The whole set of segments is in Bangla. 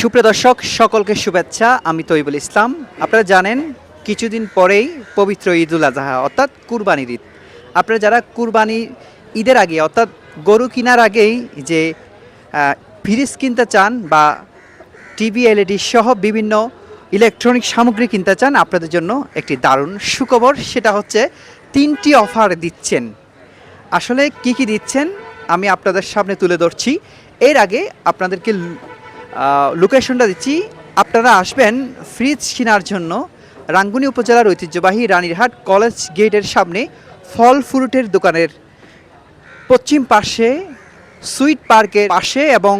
সুপ্রিয় দর্শক, সকলকে শুভেচ্ছা। আমি তৈবুল ইসলাম। আপনারা জানেন, কিছুদিন পরেই পবিত্র ঈদুল আজহা, অর্থাৎ কুরবানির ঈদ। আপনারা যারা কুরবানি ঈদের আগে, অর্থাৎ গরু কেনার আগেই যে ফ্রিজ কিনতে চান বা টিভি, এলইডি সহ বিভিন্ন ইলেকট্রনিক সামগ্রী কিনতে চান, আপনাদের জন্য একটি দারুণ সুখবর। সেটা হচ্ছে, তিনটি অফার দিচ্ছেন। আসলে কি কি দিচ্ছেন, আমি আপনাদের সামনে তুলে ধরছি। এর আগে আপনাদেরকে লোকেশনটা দিচ্ছি। আপনারা আসবেন ফ্রিজ কেনার জন্য রাঙ্গুনি উপজেলার ঐতিহ্যবাহী রানীরহাট কলেজ গেটের সামনে ফল ফ্রুটের দোকানের পশ্চিম পাশে সুইট পার্কের পাশে এবং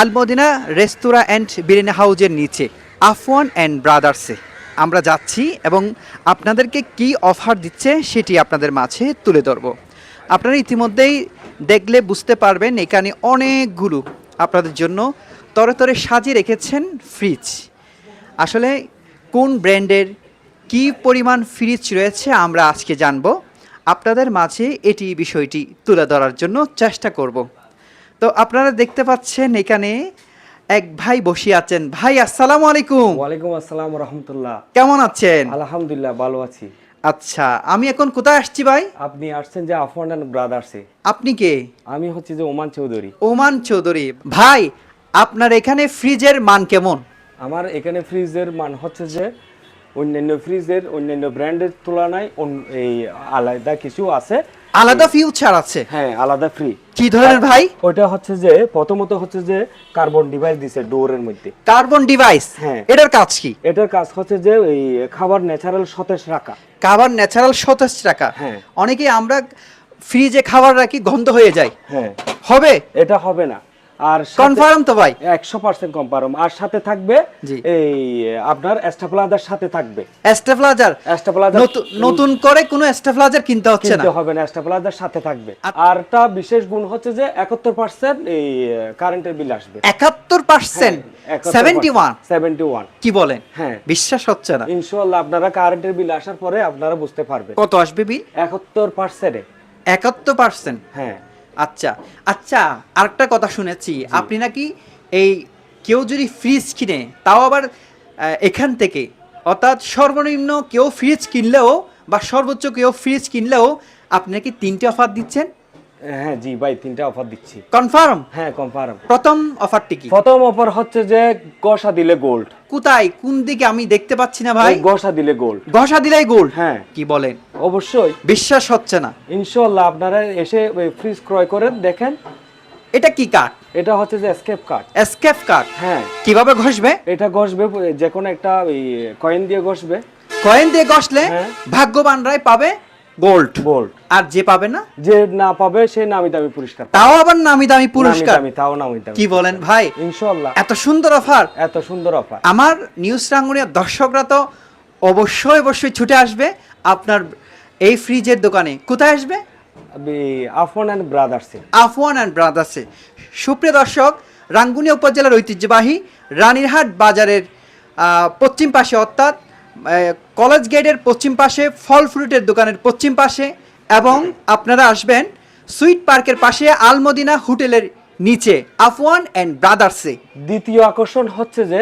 আলমদিনা রেস্তোরাঁ অ্যান্ড বিরিয়ানি হাউজের নিচে আফওয়ান অ্যান্ড ব্রাদার্সে। আমরা যাচ্ছি এবং আপনাদেরকে কি অফার দিচ্ছে সেটি আপনাদের মাঝে তুলে ধরব। আপনারা ইতিমধ্যেই দেখলে বুঝতে পারবেন এখানে অনেকগুলো আপনাদের জন্য তরে তরে সাজিয়ে রেখেছেন ফ্রিজ আসলে কোন ব্র্যান্ডের কি পরিমাণ ফ্রিজ রয়েছে আমরা আজকে জানব। আপনাদের মাঝে এটি বিষয়টি তুলে ধরার জন্য চেষ্টা করব। তো আপনারা দেখতে পাচ্ছেন এখানে এক ভাই বসে আছেন। ভাই আসসালামু আলাইকুম। ওয়ালাইকুম আসসালাম রহমতুল্লাহ। কেমন আছেন? আলহামদুলিল্লাহ ভালো আছি। আচ্ছা আমি এখন কোথায় আসছি ভাই? আপনি আসছেন যে আফওয়ান ব্রাদার্সে আপনি কে? আমি হচ্ছে যে ওমান চৌধুরী। ওমান চৌধুরী। ভাই আপনার এখানে ফ্রিজের মান কেমন? আমার এখানে ফ্রিজের মান হচ্ছে যে অন্যান্য ফ্রিজের অন্যান্য ব্র্যান্ডের তুলনায় এই আলাদা কিছু আছে। আলাদা ফিউচার আছে? হ্যাঁ আলাদা ফ্রি কি ধরনের ভাই? ওটা হচ্ছে যে প্রথমত হচ্ছে যে কার্বন ডিভাইস দিছে ডোরের মধ্যে। কার্বন ডিভাইস হ্যাঁ। এটার কাজ কি? এটার কাজ হচ্ছে যে এই খাবার ন্যাচারাল সতেজ রাখা। খাবার ন্যাচারাল সতেজ রাখা? হ্যাঁ। অনেকে আমরা ফ্রিজে খাবার রাখি গন্ধ হয়ে যায়। হ্যাঁ। হবে? এটা হবে না। আর কনফার্ম তো ভাই। একশো পার্সেন্ট কম্পারম আর সাথে থাকবে এই আপনার সাথে থাকবে। নতুন করে কোনো কিনতে হচ্ছে না? কিনতে হবে না সাথে থাকবে। আর একটা বিশেষ গুণ হচ্ছে যে একাত্তর পার্সেন্ট এই কারেন্টের বিল আসবে। একাত্তর percent seventy one seventy one কি বলেন? হ্যাঁ। বিশ্বাস হচ্ছে না। ইনশাল্লাহ আপনারা কারেন্টের বিল আসার পরে আপনারা বুঝতে পারবেন। কত আসবে বিল একাত্তর পার্সেন্টে একাত্তর পার্সেন্ট হ্যাঁ। আচ্ছা আচ্ছা আরেকটা কথা শুনেছি। আপনি নাকি এই কেউ যদি ফ্রিজ কিনে তাও আবার এখান থেকে। অর্থাৎ সর্বনিম্ন কেউ ফ্রিজ কিনলেও বা সর্বোচ্চ কেউ ফ্রিজ কিনলেও আপনি নাকি তিনটে অফার দিচ্ছেন? হ্যাঁ জি ভাই তিনটা অফার দিচ্ছি। কনফার্ম হ্যাঁ কনফার্ম প্রথম অফারটি কি? প্রথম অফার হচ্ছে যে গসা দিলে গোল্ড কোথায়? কোন দিকে? আমি দেখতে পাচ্ছি না ভাই। গসা দিলে গোল্ড ঘষা দিলেই গোল্ড হ্যাঁ। কি বলেন? অবশ্যই। বিশ্বাস হচ্ছে না। ইনশাল্লাহ আপনারা এসে ফ্রিজ ক্রয় করেন দেখেন। এটা কি কাঠ এটা হচ্ছে যে স্কেপ কার্ড এসকেপ কাঠ হ্যাঁ। কীভাবে ঘষবে? এটা ঘষবে যে কোনো একটা কয়েন দিয়ে ঘষবে। কয়েন দিয়ে ঘষলে হ্যাঁ। ভাগ্যবানরাই পাবে গোল্ড গোল্ড আর যে পাবে না? যে না পাবে সে নামি দামি পুরস্কার তাও আবার নামি দামি পুরস্কার? দামি, তাও নামি দামি কি বলেন ভাই? ইনশাল্লাহ এত সুন্দর অফার। এত সুন্দর অফার। আমার নিউজ রাঙ্গুনিয়ার দর্শকরা তো অবশ্যই অবশ্যই ছুটে আসবে আপনার এই ফ্রিজের দোকানে। কোথায় আসবে? আফন অ্যান্ড ব্রাদার্সে আফওয়ান অ্যান্ড ব্রাদার্সে সুপ্রিয় দর্শক রাঙ্গুনিয়া উপজেলার ঐতিহ্যবাহী রানীরহাট বাজারের আহ, পশ্চিম পাশে অর্থাৎ কলেজ গেটের পশ্চিম পাশে ফল ফ্রুটের দোকানের পশ্চিম পাশে এবং আপনারা আসবেন সুইট পার্কের পাশে আলমদিনা হোটেলের নিচে আফওয়ান অ্যান্ড ব্রাদার্সে। দ্বিতীয় আকর্ষণ হচ্ছে যে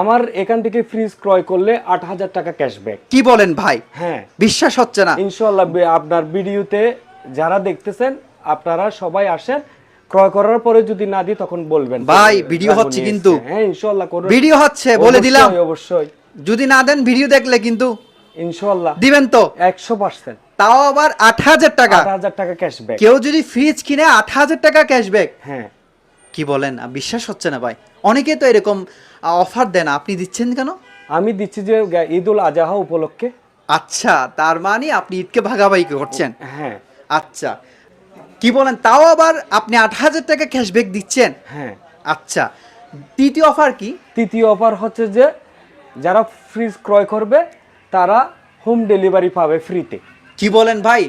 আমার এখান থেকে ফ্রিজ ক্রয় করলে আট হাজার টাকা ক্যাশব্যাক। কি বলেন ভাই? হ্যাঁ। বিশ্বাস হচ্ছে না। ইনশাল্লাহ আপনার ভিডিওতে যারা দেখতেছেন আপনারা সবাই আসেন। ক্রয় করার পরে যদি না দিই তখন বলবেন। ভাই, ভিডিও হচ্ছে কিন্তু। হ্যাঁ ইনশাল্লাহ করুন ভিডিও হচ্ছে বলে দিলাম। অবশ্যই। যদি না দেন ভিডিও দেখলে কিন্তু ইনশাল্লাহ দিবেন তো। একশো পার্সেন্ট। তাও আবার আট হাজার টাকা। আট হাজার টাকা ক্যাশব্যাক কেউ যদি ফ্রিজ কিনে আট হাজার টাকা ক্যাশব্যাক হ্যাঁ। কি বলেন? বিশ্বাস হচ্ছে না ভাই। অনেকে তো এরকম অফার দেন। আপনি দিচ্ছেন কেন? আমি দিচ্ছি যে ঈদ উল আজহা উপলক্ষে। আচ্ছা তার মানে আপনি ঈদকে ভাগাভাগি করছেন। হ্যাঁ। আচ্ছা। কি বলেন? তাও আবার আপনি আট হাজার টাকা ক্যাশব্যাক দিচ্ছেন? হ্যাঁ। আচ্ছা। তৃতীয় অফার কি? তৃতীয় অফার হচ্ছে যে যারা ফ্রিজ ক্রয় করবে তারা হোম ডেলিভারি পাবে ফ্রিতে কি বলেন ভাই।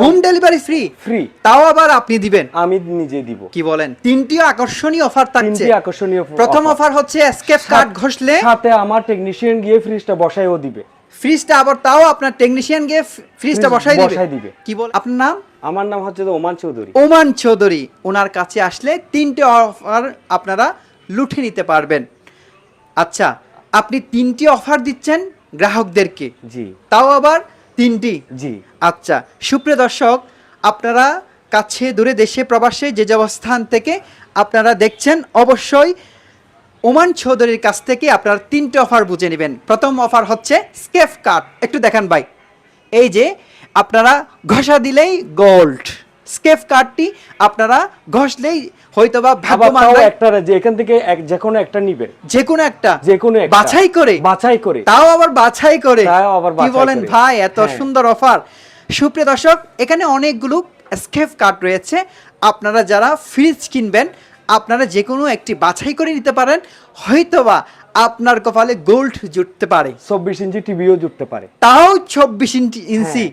হোম ডেলিভারি ফ্রি ফ্রি তাও আবার আপনি দিবেন? আমি নিজে দিব। কি বলেন? তিনটি আকর্ষণীয় অফার থাকছে। তিনটি আকর্ষণীয় প্রথম অফার হচ্ছে এসকেপ কার্ড ঘষলে। সাথে আমার টেকনিশিয়ান গিয়ে ফ্রিজটা বসাইও দিবে। ফ্রিজটা আবার তাও আপনার টেকনিশিয়ান গিয়ে ফ্রিজটা ফ্রিজ বসাই দিবে। কি বল আপনার নাম? আমার নাম হচ্ছে ওমান চৌধুরী। ওমান চৌধুরী। ওনার কাছে আসলে তিনটে অফার আপনারা লুঠে নিতে পারবেন। আচ্ছা আপনি তিনটি অফার দিচ্ছেন গ্রাহকদেরকে। জি। তাও আবার তিনটি। জি। আচ্ছা সুপ্রিয় দর্শক আপনারা কাছে দূরে দেশে প্রবাসে যে যে অবস্থান থেকে আপনারা দেখছেন অবশ্যই ওমান চৌধুরীর কাছ থেকে আপনারা তিনটে অফার বুঝে নেবেন। প্রথম অফার হচ্ছে স্কেফ কার্ড। একটু দেখান ভাই। এই যে আপনারা ঘষা দিলেই গোল্ড স্কেফ কার্ডটি আপনারা ঘষলেই হয়তোবা হয়, একটা যে এখান থেকে এক যে কোনো একটা যে কোনো একটা। যে কোনো বাছাই করে। বাছাই করে। তাও আবার বাছাই করে। তাও আবার কি বলেন ভাই এত হ্যাঁ। সুন্দর অফার। সুপ্রিয় দর্শক এখানে অনেকগুলো স্কেপ কার্ড রয়েছে। আপনারা যারা ফ্রিজ কিনবেন আপনারা যে কোনো একটি বাছাই করে নিতে পারেন। হয়তোবা আপনার কপালে গোল্ড জুটতে পারে। চব্বিশ ইঞ্চি টিভিও জুটতে পারে। তাও চব্বিশ ইঞ্চি ইঞ্চি।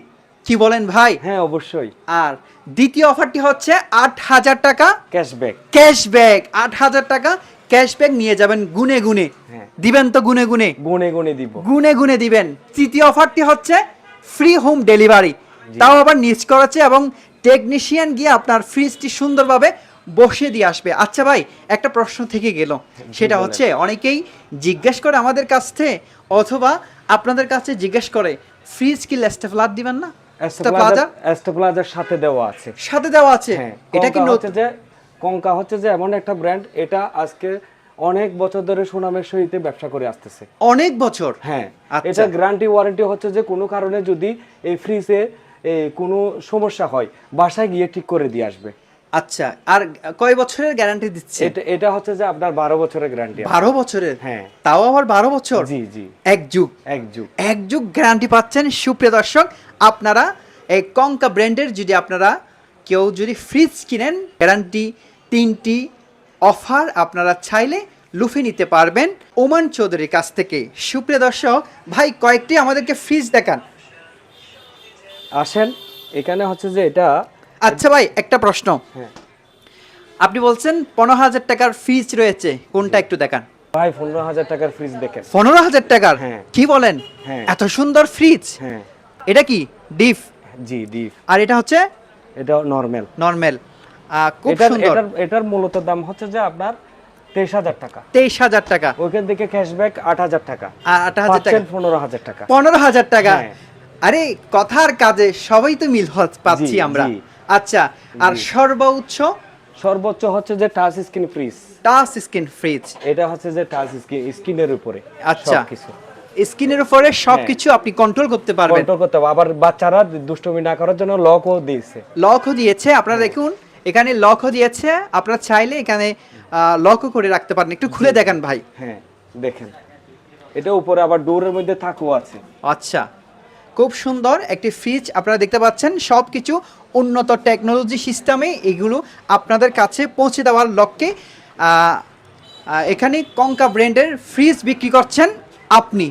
কি বলেন ভাই? হ্যাঁ অবশ্যই। আর দ্বিতীয় অফারটি হচ্ছে আট হাজার টাকা ক্যাশব্যাক। ক্যাশব্যাক। আট হাজার টাকা ক্যাশব্যাক নিয়ে যাবেন গুনে গুনে। হ্যাঁ। দিবেন তো গুনে গুনে। গুনে গুনে দিব। গুনে গুনে দিবেন। তৃতীয় অফারটি হচ্ছে ফ্রি হোম ডেলিভারি তাও আবার নিজ করেছে এবং টেকনিশিয়ান গিয়ে আপনার ফ্রিজটি সুন্দরভাবে বসিয়ে দিয়ে আসবে। আচ্ছা ভাই একটা প্রশ্ন থেকে গেল। সেটা হচ্ছে অনেকেই জিজ্ঞেস করে আমাদের কাছ থেকে অথবা আপনাদের কাছে জিজ্ঞেস করে ফ্রিজ কি লেস্টেফলার দিবেন না? সাথে দেওয়া আছে। সাথে দেওয়া আছে? হ্যাঁ এটা কি হচ্ছে যে কঙ্কা হচ্ছে যে এমন একটা ব্র্যান্ড এটা আজকে অনেক বছর ধরে সুনামের সহিত ব্যবসা করে আসতেছে। অনেক বছর? হ্যাঁ আচ্ছা। এটা গ্যারান্টি ওয়ারেন্টি হচ্ছে যে কোনো কারণে যদি এই ফ্রিজে কোনো সমস্যা হয় বাসায় গিয়ে ঠিক করে দিয়ে আসবে। আচ্ছা আর কয় বছরের গ্যারান্টি দিচ্ছে? এটা এটা হচ্ছে যে আপনার বারো বছরের গ্যারান্টি বারো বছরের? হ্যাঁ। তাও আবার বারো বছর? জি জি। এক যুগ। এক যুগ। এক যুগ গ্যারান্টি পাচ্ছেন। সুপ্রিয় দর্শক আপনারা এই কঙ্কা ব্র্যান্ডের যদি আপনারা কেউ যদি ফ্রিজ কিনেন গ্যারান্টি তিনটি অফার আপনারা চাইলে লুফে নিতে পারবেন। ওমান চৌধুরীর কাছ থেকে। সুপ্রিয় দর্শক ভাই কয়েকটি আমাদেরকে ফ্রিজ দেখান। আসেন এখানে হচ্ছে যে এটা আচ্ছা ভাই একটা প্রশ্ন। হ্যাঁ। আপনি বলছেন পনেরো হাজার টাকার ফ্রিজ রয়েছে কোনটা একটু দেখান। ভাই পনেরো হাজার টাকার ফ্রিজ দেখেন। পনেরো হাজার টাকার? হ্যাঁ। কি বলেন? হ্যাঁ। এত সুন্দর ফ্রিজ হ্যাঁ। এটা কি? ডিপ জি ডিপ আর এটা হচ্ছে? এটা নর্মাল। নর্মাল। খুব সুন্দর। এটার এটার মূলত দাম হচ্ছে যে আপনার তেইশ হাজার টাকা। তেইশ হাজার টাকা। ওইখান থেকে ক্যাশব্যাক আট হাজার টাকা। আর আট হাজার টাকা। পনেরো হাজার টাকা। পনেরো হাজার টাকা। হ্যাঁ। আরে কথার কাজে সবাই তো মিল হচ্ছে- পাচ্ছি আমরা। আচ্ছা আর সর্বোচ্চ? সর্বোচ্চ হচ্ছে যে touch screen fridge touch screen fridge এটা হচ্ছে যে টাচ স্ক্রিন স্ক্রিনের উপরে আচ্ছা। কিছু স্ক্রিনের উপরে সবকিছু আপনি কন্ট্রোল করতে পারবেন। কন্ট্রোল করতে হবে। আবার বাচ্চারা দুষ্টমি না করার জন্য লকও দিয়েছে। লকও দিয়েছে। আপনারা দেখুন এখানে লকও দিয়েছে। আপনারা চাইলে এখানে লকও করে রাখতে পারেন। একটু খুলে দেখান ভাই। হ্যাঁ দেখেন। এটা উপরে আবার ডোরের মধ্যে থাকও আছে। আচ্ছা। খুব সুন্দর একটি ফ্রিজ আপনারা দেখতে পাচ্ছেন। সব কিছু উন্নত টেকনোলজি সিস্টেমে এগুলো আপনাদের কাছে পৌঁছে দেওয়ার লক্ষ্যে এখানে কঙ্কা ব্র্যান্ডের ফ্রিজ বিক্রি করছেন আপনি।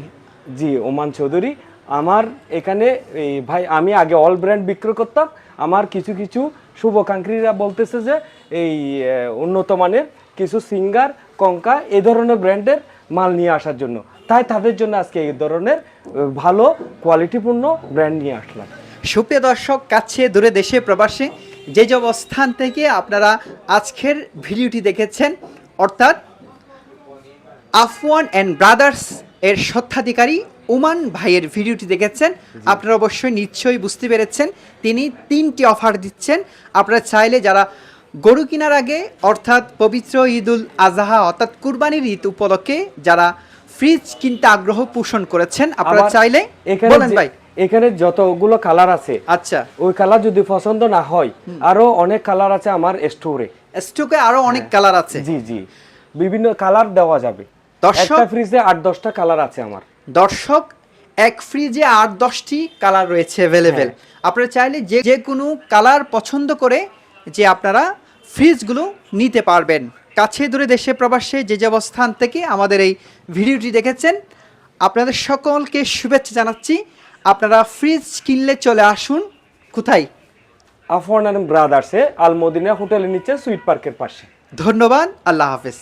জি, ওমান চৌধুরী, আমার এখানে এই ভাই, আমি আগে অল ব্র্যান্ড বিক্রি করতাম। আমার কিছু কিছু শুভকাঙ্ক্ষীরা বলতেছে যে, এই উন্নত মানের কিছু সিঙ্গার, কঙ্কা, এ ধরনের ব্র্যান্ডের মাল নিয়ে আসার জন্য। তাই তাদের জন্য আজকে এই ধরনের ভালো কোয়ালিটিপূর্ণ ব্র্যান্ড নিয়ে আসলাম। সুপ্রিয় দর্শক কাছে দূরে দেশে প্রবাসে যে যে অবস্থান থেকে আপনারা আজকের ভিডিওটি দেখেছেন অর্থাৎ আফওয়ান অ্যান্ড ব্রাদার্স এর স্বত্বাধিকারী উমান ভাইয়ের ভিডিওটি দেখেছেন। আপনারা অবশ্যই নিশ্চয়ই বুঝতে পেরেছেন তিনি তিনটি অফার দিচ্ছেন। আপনারা চাইলে যারা গরু কেনার আগে অর্থাৎ পবিত্র ঈদুল আজহা অর্থাৎ কুরবানির ঈদ উপলক্ষে যারা ফ্রিজ কিনতে আগ্রহ পোষণ করেছেন আপনারা চাইলে বলেন ভাই। এখানে যতগুলো কালার আছে আচ্ছা। ওই কালার যদি পছন্দ না হয় আরও অনেক কালার আছে আমার স্টোরে স্টকে আরও অনেক কালার আছে। জি জি। বিভিন্ন কালার দেওয়া যাবে। দর্শক- একটা ফ্রিজে আট দশটা কালার আছে আমার। দর্শক এক ফ্রিজে আট দশটি কালার রয়েছে অ্যাভেলেবেল আপনারা চাইলে যে যে কোনো কালার পছন্দ করে যে আপনারা ফ্রিজগুলো নিতে পারবেন। কাছে দূরে দেশে প্রবাসে যে যে অবস্থান থেকে আমাদের এই ভিডিওটি দেখেছেন আপনাদের সকলকে শুভেচ্ছা জানাচ্ছি। আপনারা ফ্রিজ কিনলে চলে আসুন। কোথায়? আফওয়ান ব্রাদার্সে আলমদিনা হোটেলের নিচে সুইট পার্কের পাশে। ধন্যবাদ আল্লাহ হাফেজ।